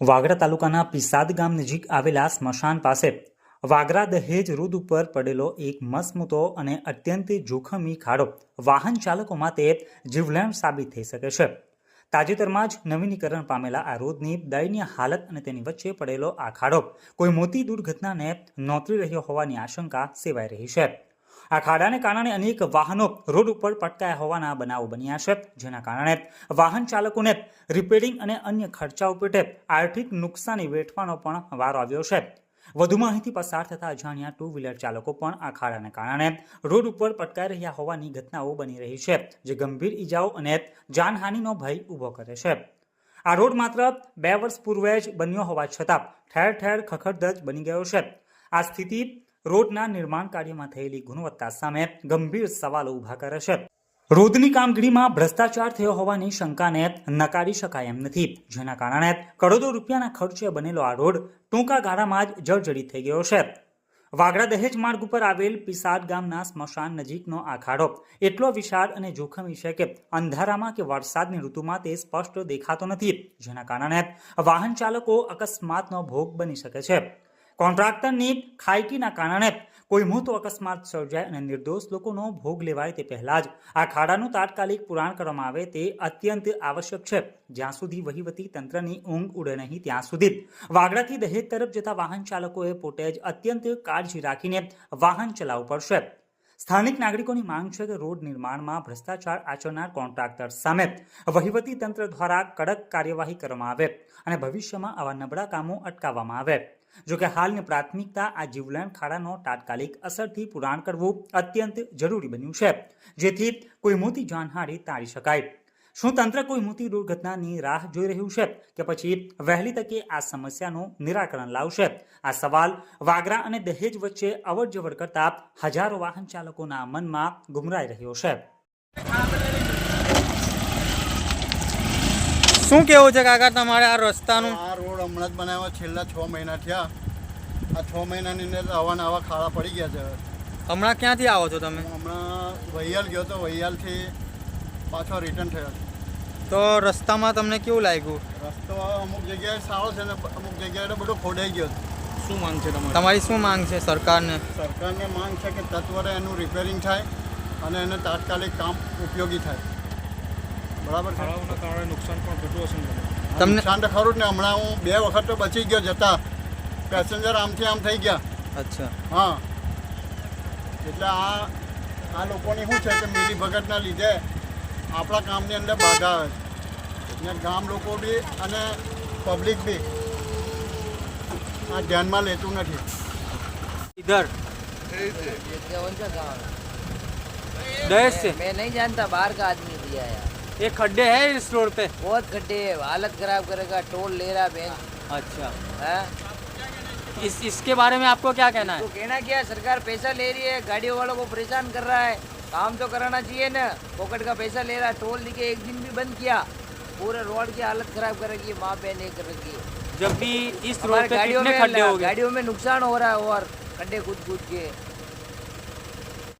વાગરા તાલુકાના પિસાદ ગામ નજીક આવેલા સ્મશાન પાસે વાગરા દહેજ રોડ ઉપર પડેલો એક મસમૂતો અને અત્યંત જોખમી ખાડો વાહન ચાલકો માટે જીવલેણ સાબિત થઈ શકે છે. તાજેતરમાં જ નવીનીકરણ પામેલા આ રોડની દયનીય હાલત અને તેની વચ્ચે પડેલો આ ખાડો કોઈ મોટી દુર્ઘટનાને નોતરી રહ્યો હોવાની આશંકા સેવાઈ રહી છે. આ ખાડાને કારણે અનેક વાહનો રોડ ઉપર પટકાયા હોવાના બનાવો બન્યા છે. જેના કારણે વાહન ચાલકોને રિપેરિંગ અને અન્ય ખર્ચાઓ પેટે આર્થિક નુકસાની વેઠવાનો પણ વારો આવ્યો છે. વધુ માહિતી પસાર થતા અજાણ્યા ટુ વ્હીલર ચાલકો પણ આ ખાડાને કારણે રોડ ઉપર પટકાઈ રહ્યા હોવાની ઘટનાઓ બની રહી છે, જે ગંભીર ઈજાઓ અને જાનહાનિનો ભય ઊભો કરે છે. આ રોડ માત્ર બે વર્ષ પૂર્વે જ બન્યો હોવા છતાં ઠેર ઠેર ખખડધજ બની ગયો છે. આ સ્થિતિ રોડના નિર્માણ કાર્યમાં થયેલી ગુણવત્તા સામે ગંભીર સવાલો ઊભા કરે છે. રોડની કામગીરીમાં ભ્રષ્ટાચાર થયો હોવાની શંકાને નકારી શકાય એમ નથી. જેના કારણે કરોડો રૂપિયાના ખર્ચે બનેલો આ રોડ ટૂંકા ગાળામાં જ જર્જરિત થઈ ગયો છે. વાગડા દહેજ માર્ગ ઉપર આવેલ પિસાદ ગામના સ્મશાન નજીકનો આ એટલો વિશાળ અને જોખમી છે કે અંધારામાં કે વરસાદની ઋતુમાં તે સ્પષ્ટ દેખાતો નથી. જેના કારણે વાહન ચાલકો અકસ્માતનો ભોગ બની શકે છે. કોન્ટ્રાક્ટરની ખાયકીના કારણે કોઈ મોટો અકસ્માત સર્જાય અને નિર્દોષ લોકોનો ભોગ લેવાય તે પહેલાં જ આ ખાડાનું તાત્કાલિક પુરાણ કરવામાં આવે તે અત્યંત આવશ્યક છે. જ્યાં સુધી વહીવટી તંત્રની ઊંઘ ઉડે નહીં ત્યાં સુધી વાગડાથી દહેજ તરફ જતા વાહન ચાલકોએ પોતે જ અત્યંત કાળજી રાખીને વાહન ચલાવવું પડશે. સ્થાનિક નાગરિકોની માંગ છે કે રોડ નિર્માણમાં ભ્રષ્ટાચાર આચરનાર કોન્ટ્રાક્ટર સામે વહીવટી તંત્ર દ્વારા કડક કાર્યવાહી કરવામાં આવે અને ભવિષ્યમાં આવા નબળા કામો અટકાવવામાં આવે. જો કે હાલની પ્રાથમિકતા આ જીવલેણ ખાડાનો તાત્કાલિક અસરથી પુરાણ કરવું અત્યંત જરૂરી બન્યું છે. જેથી કોઈ મોટી જાનહાનિ ટાળી શકાય. શું તંત્ર કોઈ મોટી દુર્ઘટનાની રાહ જોઈ રહ્યું છે કે પછી વહેલી તકે આ સમસ્યાનું નિરાકરણ લાવશે? આ સવાલ વાગરા અને દહેજ વચ્ચે અવર જવર કરતા હજારો વાહન ચાલકોના મનમાં ગુમરાઈ રહ્યો છે. શું કેવું છે કાકા તમારે આ રસ્તાનું? હમણાં જ બનાવ્યા છેલ્લા છ મહિના થયા. આ છ મહિનાની અંદર આવા આવા ખાડા પડી ગયા છે હમણાં ક્યાંથી આવો છો તમે? હમણાં વૈયાલ ગયો તો વૈયાલથી પાછો રિટર્ન થયો તો રસ્તામાં તમને કેવું લાગ્યું? રસ્તો અમુક જગ્યાએ સારો છે ને અમુક જગ્યાએ બધો ખોડાઈ ગયો છે. શું માંગ છે તમારી? તમારી શું માંગ છે સરકારને? સરકારને માંગ છે કે તત્વરે એનું રિપેરિંગ થાય અને એને તાત્કાલિક કામ ઉપયોગી થાય. બરાબર છે? કારણે નુકસાન પણ થતું હશે ને તમને નુકસાન ખરું ને હમણાં હું બે વખત તો બચી ગયો જતા. પેસેન્જર આમથી આમ થઈ ગયા. અચ્છા. હા. એટલે આ આ લોકોની શું છે કે મીરી ભગતના લીધે આપણા કામની અંદર બાધા આવે ને ગામ લોકો બી અને પબ્લિક બી આ ધ્યાનમાં લેતું નથી. ઇધર મેં નહીં જાનતા બહાર કા આદમી દિયા યાર है ये खड्डे हैं इस रोड पे? बहुत खड्डे है। हालत खराब करेगा टोल ले रहा बैंक। अच्छा। है? इस इसके बारे में आपको क्या कहना है? तो कहना क्या सरकार पैसा ले रही है गाड़ियों वालों को परेशान कर रहा है। काम तो कराना चाहिए ना। पॉकेट का पैसा ले रहा है टोल लेके एक दिन भी बंद किया। पूरे रोड की हालत खराब कर रखी है माँ बहन कर रखी है। जब भी इस रोड पे गाड़ियों में खड्डे हो गए गाड़ियों में नुकसान हो रहा है और खड्डे कूद कूद के।